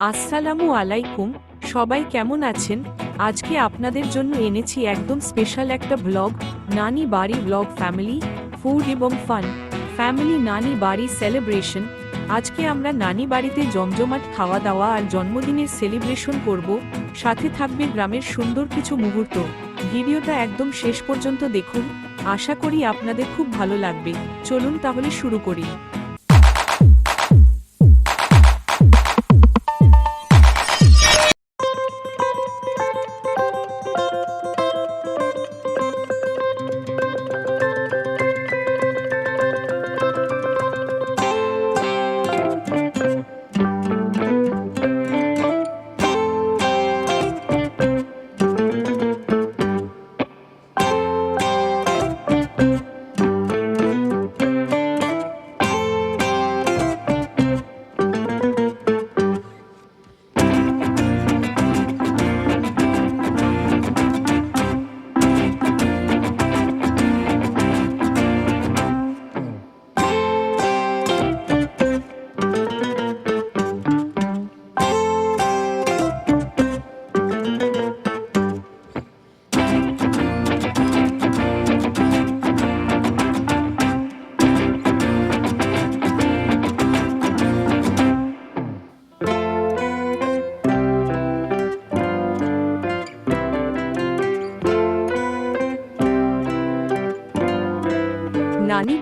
আসসালামু আলাইকুম, সবাই কেমন আছেন? আজকে আপনাদের জন্য এনেছি একদম স্পেশাল একটা ব্লগ নানি বাড়ি ব্লগ ফ্যামিলি ফুড এবং ফান ফ্যামিলি নানি বাড়ি সেলিব্রেশন আজকে আমরা নানি বাড়িতে জমজমাট খাওয়া দাওয়া আর জন্মদিনের সেলিব্রেশন করব, সাথে থাকবে গ্রামের সুন্দর কিছু মুহূর্ত। ভিডিওটা একদম শেষ পর্যন্ত দেখুন, আশা করি আপনাদের খুব ভালো লাগবে। চলুন তাহলে শুরু করি।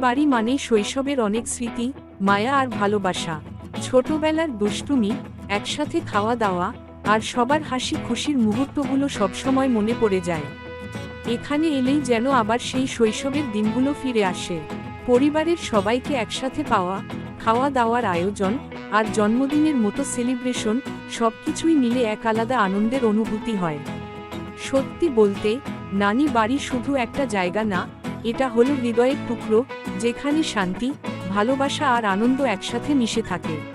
বাড়ি মানে শৈশবের অনেক স্মৃতি, মায়া আর ভালোবাসা। ছোটবেলার দুষ্টুমি, একসাথে খাওয়া দাওয়া আর সবার হাসি খুশির মুহূর্তগুলো সবসময় মনে পড়ে যায়। এখানে এলেই যেন আবার সেই শৈশবের দিনগুলো ফিরে আসে। পরিবারের সবাইকে একসাথে পাওয়া, খাওয়া দাওয়ার আয়োজন আর জন্মদিনের মতো সেলিব্রেশন সবকিছুই মিলে এক আলাদা আনন্দের অনুভূতি হয়। সত্যি বলতে, নানি বাড়ি শুধু একটা জায়গা না এটা হলো হৃদয়ের টুকরো যেখানে শান্তি ভালোবাসা আর আনন্দ একসাথে মিশে থাকে।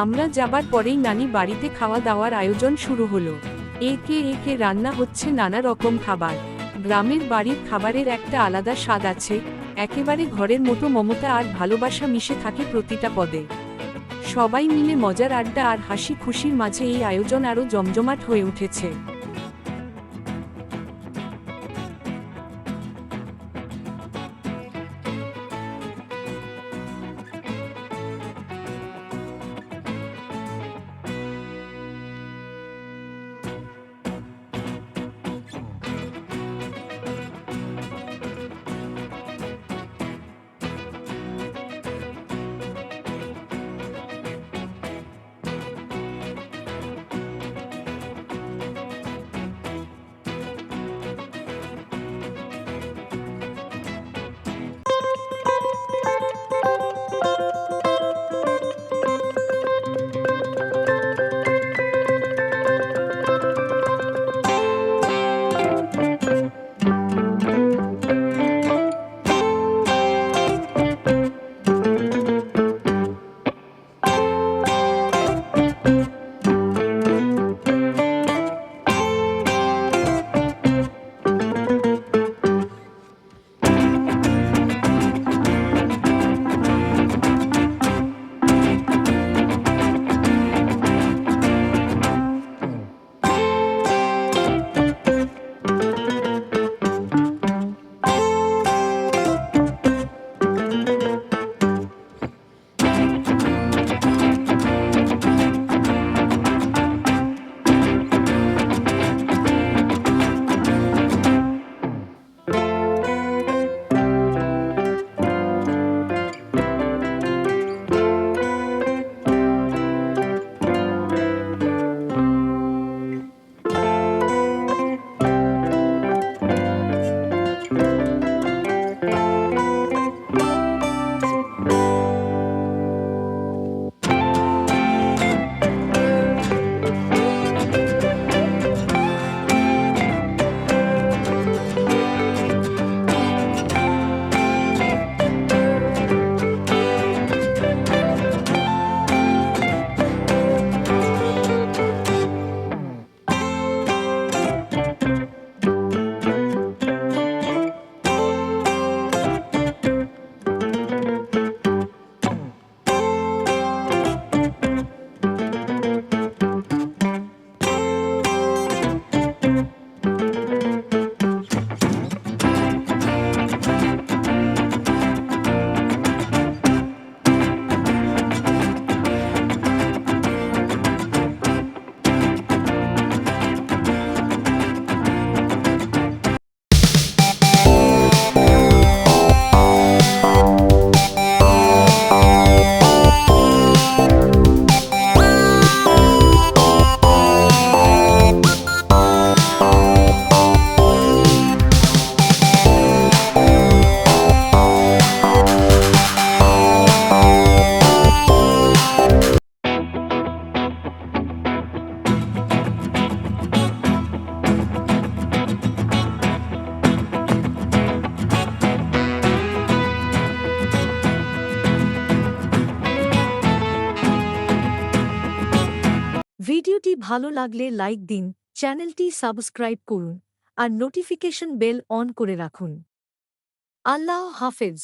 আমরা যাবার পরেই নানি বাড়িতে খাওয়া দাওয়ার আয়োজন শুরু হলো। একে একে রান্না হচ্ছে নানা রকম খাবার। গ্রামের বাড়ির খাবারের একটা আলাদা স্বাদ আছে, একেবারে ঘরের মতো মমতা আর ভালোবাসা মিশে থাকে প্রতিটা পদে। সবাই মিলে মজার আড্ডা আর হাসি খুশির মাঝে এই আয়োজন আরও জমজমাট হয়ে উঠেছে। ভিডিওটি ভালো লাগলে লাইক দিন, চ্যানেলটি সাবস্ক্রাইব করুন, আর নোটিফিকেশন বেল অন করে রাখুন। আল্লাহ হাফেজ।